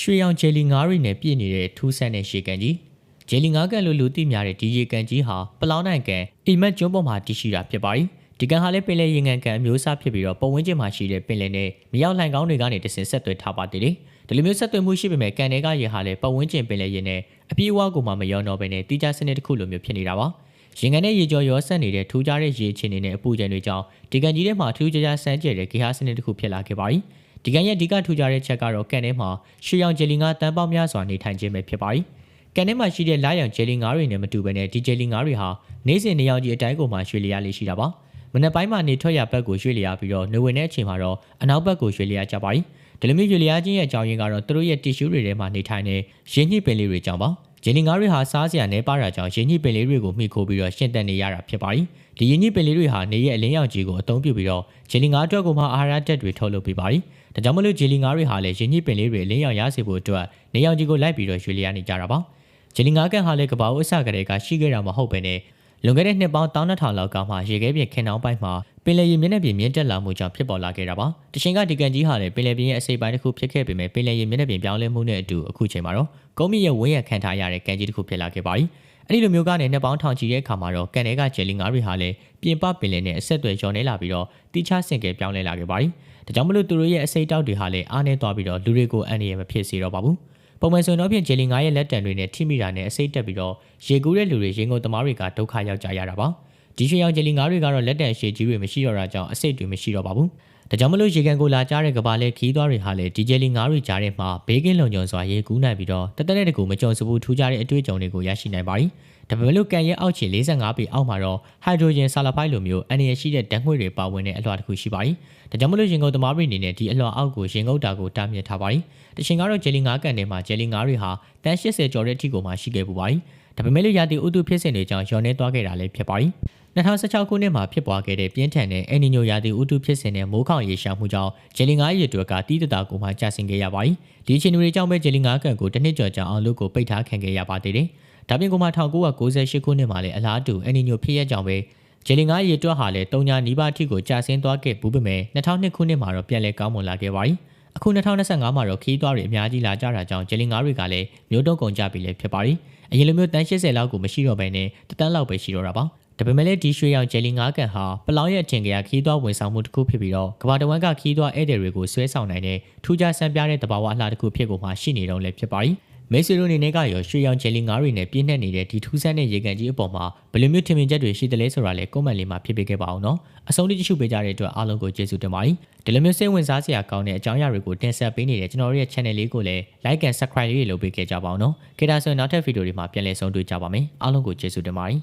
ရွှေရောင်ဂျယ်လီငါးတွေနဲ့ပြည့်နေတဲ့ထူးဆန်းတဲ့ရေကန်ကြီးဂျယ်လီငါးကန်လို့လူသိများတဲ့ဒီရေကန်ကြီးဟာပလောင်းနိုင်ကန်အိမ်မက်ကျွန်းပေါ်မှာတည်ရှိတာဖြစ်ပါတယ်ဒီကန်ဟာလည်းပင်လယ်ရေငန်ကန်အမျိုးအစားဖြစ်ပြီးတော့ပတ်ဝန်းကျင်မှာရှိတဲ့ပင်လယ်နဲ့မြောက်လှိုင်ကောင်းတွေကနေတဆင်ဆက်သွယ်ထားပါသေးတယ်ဒီလိုမျိုးဆက်သွယ်မှုရှိပေမဲ့ကန်တွေကရေဟာလည်းပတ်ဝန်းကျင်ပင်လယ်ရေနဲ့အပြေးအဝကိုမှမရောတော့ဘဲနဲ့တိကျစနစ်တစ်ခုလိုမျိုးဖြစ်နေတာပါရင်ကန်နဲ့ရေကြောရောဆက်နေတဲ့ထူးခြားတဲ့ရေအခြေအနေနဲ့အပူချိန်တွေကြောင့်ဒီကန်ကြီးထဲမှာထူးခြားခြားစမ်းကြဲတဲ့ဂေဟာစနစ်တစ်ခုဖြစ်လာခဲ့ပါတယ် ဒီကန်ရဲ့အဓိကထူးခြားတဲ့ချက်ကတော့ကန်ထဲမှာရွှေရောင်ဂျယ်လီငါးတန်းပေါင်းများစွာနေထိုင်ခြင်းပဲဖြစ်ပါတယ်ကန်ထဲမှာရှိတဲ့လာရောင်ဂျယ်လီငါးတွေနဲ့မတူဘဲနဲ့ဒီဂျယ်လီငါးတွေဟာနေ့စဉ်နေရောင်ကြီးအတိုင်းကိုမှရွှေလျားလေးရှိတာပါမနက်ပိုင်းမှာနေထွက်ရဘက်ကိုရွှေ့လျားပြီးတော့နေဝင်တဲ့အချိန်မှာတော့အနောက်ဘက်ကိုရွှေ့လျားကြပါတယ်ဒီလိုမျိုးရွှေ့လျားခြင်းရဲ့အကြောင်းရင်းကတော့သူတို့ရဲ့တီရှူးတွေထဲမှာနေထိုင်တဲ့ရင်းနှီးပင်လေးတွေကြောင့်ပါဂျင်းနီငါးတွေဟာစားစရာနဲ့ပါတာကြောင့်ရင်းနှီးပင်လေးတွေကိုမှီခိုပြီးတော့ရှင်းတက်နေရတာဖြစ်ပါတယ်ဒီရင်းနှီးပင်လေးတွေဟာနေရဲ့အလင်းရောင်ကြီးကိုအသုံးပြုပြီးတော့ဂျင်းနီငါးအတွက်ကိုမှအာဟာရတက်တွေထုတ်လုပ်ပေးပါတယ် ဒါကြောင့်မလို့ဂျင်းနီငါးတွေဟာလည်းရင်းနှီးပင်လေးတွေအလင်းရောင်ရစေဖို့အတွက်နေရောင်ကြီးကိုလိုက်ပြီးတော့ရွှေ့လျားနေကြတာပါဂျင်းနီငါးကန်ဟာလည်းကဘာဦးအစကတည်းကရှိခဲ့တာမဟုတ်ပဲနဲ့လွန်ခဲ့တဲ့နှစ်ပေါင်း1200လောက်ကမှရေခဲပြင်ခင်နှောင်းပိုင်းမှာပင်လယ်ရေမျက်နှာပြင်မြင့်တက်လာမှုကြောင့်ဖြစ်ပေါ်လာခဲ့တာပါ။တချိန်ကဒီကန်ကြီးဟာလည်းပင်လယ်ပြင်ရဲ့အစိပ်ပိုင်းတစ်ခုဖြစ်ခဲ့ပေမဲ့ပင်လယ်ရေမျက်နှာပြင်ပြောင်းလဲမှုနဲ့အတူအခုချိန်မှာတော့ကုန်းမြင့်ရဲ့ဝန်းရံခံထားရတဲ့ကန်ကြီးတစ်ခုဖြစ်လာခဲ့ပါပြီ။ အဲ့ဒီလိုမျိုးကနေနှစ်ပေါင်းထောင်ချီတဲ့အခါမှာတော့ကန်တွေကဂျယ်လီငါးတွေဟာလည်းပြင်ပပင်လယ်နဲ့အဆက်အသွယ်လျော်နေလာပြီးတော့တိချဆင်ကယ်ပြောင်းလဲလာခဲ့ပါပြီ။ဒါကြောင့်မလို့သူတို့ရဲ့အစိပ်တောက်တွေဟာလည်းအားနေသွားပြီးတော့လူတွေကိုအန္တရာယ်မဖြစ်စေတော့ပါဘူး။ပုံမှန်ဆိုရင်တော့ဖြင့်ဂျယ်လီငါးရဲ့လက်တံတွေနဲ့ထိမိတာနဲ့အစိတ်တက်ပြီးတော့ရေကူးတဲ့လူတွေရေငုံသမားတွေကဒုက္ခရောက်ကြရတာပါဒီရွှေရောင်ဂျယ်လီငါးတွေကတော့လက်တံရှည်ကြီးတွေမရှိတော့တာကြောင့်အစိတ်တွေမရှိတော့ပါဘူး ဒါကြောင့်မလို့ရေကန်ကိုလာကြားတဲ့ကဘာလဲခီးသွားတွေဟာလည်းဒီဂျယ်လီငါးတွေကြားထဲမှာဘေးကင်းလုံခြုံစွာရေကူးနိုင်ပြီးတော့တသက်တဲ့တကူမကြုံစဘူးထူးခြားတဲ့အတွေ့အကြုံတွေကိုရရှိနိုင်ပါပြီ။ဒါပေမဲ့လို့ကန်ရဲ့အောက်ခြေ45ပေအောက်မှာတော့ဟိုက်ဒရိုဂျင်ဆာလဖိုက်လိုမျိုးအန္တရာယ်ရှိတဲ့ဓာတ်ငွေ့တွေပါဝင်တဲ့အလွှာတစ်ခုရှိပါပြီ။ဒါကြောင့်မလို့ရေငုပ်သမားတွေအနေနဲ့ဒီအလွှာအောက်ကိုရေငုပ်တာကိုတားမြစ်ထားပါပြီ။တချင်ကတော့ဂျယ်လီငါးကန်ထဲမှာဂျယ်လီငါးတွေဟာတန်း80ကျော်တဲ့အထိကိုမှရှိခဲ့ပူပါပြီ။ဒါပေမဲ့လို့ရာသီဥတုဖြစ်စဉ်တွေကြောင့်ညှော်နေသွားခဲ့တာလည်းဖြစ်ပါပြီ။ 2016ခုနှစ်မှာဖြစ်ပွားခဲ့တဲ့ပြင်းထန်တဲ့အယ်နီညိုရာသီဥတုဖြစ်စဉ်နဲ့မိုးခေါင်ရေရှားမှုကြောင့်ဂျယ်လီငါးရေတွေကတီးတတာကိုမှကျဆင်းခဲ့ရပါပြီ။ဒီအခြေအနေတွေကြောင့်ပဲဂျယ်လီငါးကန်ကိုတစ်နှစ်ကျော်ကြာအောင်လို့ကိုပိတ်ထားခံခဲ့ရပါသေးတယ်။ဒါပြင်ကမှ1998ခုနှစ်မှာလည်းအလားတူအယ်နီညိုဖြစ်ရကြောင်းပဲဂျယ်လီငါးရေတွက်ဟာလည်းတုံညာနီးပါးအထိကိုကျဆင်းသွားခဲ့ဘူးပေမဲ့2002ခုနှစ်မှာတော့ပြန်လည်ကောင်းမွန်လာခဲ့ပါပြီ။အခု2025မှာတော့ခီးသွွားတွေအများကြီးလာကြတာကြောင့်ဂျယ်လီငါးတွေကလည်းမျိုးတုံးကုန်ကြပြီလည်းဖြစ်ပါပြီ။အရင်လိုမျိုးတန်း80လောက်ကိုမရှိတော့ဘဲနဲ့တတန်းလောက်ပဲရှိတော့တာပါ။ ဒါပေမဲ့လည်းဒီရွှေရောင်ဂျယ်လီငါးကန်ဟာပလောင်ရဲ့အထင်ကရခီးသွွားဝန်ဆောင်မှုတစ်ခုဖြစ်ပြီးတော့ကမ္ဘာတဝန်းကခီးသွွားဧည့်သည်တွေကိုဆွဲဆောင်နိုင်တဲ့ထူးခြားဆန်းပြတဲ့တဘာဝအလှတစ်ခုဖြစ်ကိုမှရှိနေတော့လည်းဖြစ်ပါ යි မိတ်ဆွေတို့အနေနဲ့ကရောရွှေရောင်ဂျယ်လီငါးတွေနဲ့ပြည့်နှက်နေတဲ့ဒီထူးဆန်းတဲ့ရေကန်ကြီးအပေါ်မှာဘယ်လိုမျိုးထင်မြင်ချက်တွေရှိသလဲဆိုတာလည်းကွန်မန့်လေးမှာဖြစ်ပေးခဲ့ပါအောင်နော်အဆုံးထိကြည့်ရှုပေးကြတဲ့အတွက်အားလုံးကိုကျေးဇူးတင်ပါတယ်ဒီလိုမျိုးစိတ်ဝင်စားစရာကောင်းတဲ့အကြောင်းအရာတွေကိုတင်ဆက်ပေးနေတဲ့ကျွန်တော်တို့ရဲ့ channel လေးကိုလည်း like and subscribe လေးလုပ်ပေးခဲ့ကြပါအောင်နော်ခေတ္တဆိုရင်နောက်ထပ်ဗီဒီယိုတွေမှာပြန်လည်ဆုံတွေ့ကြပါမယ်အားလုံးကိုကျေးဇူးတင်ပါတယ်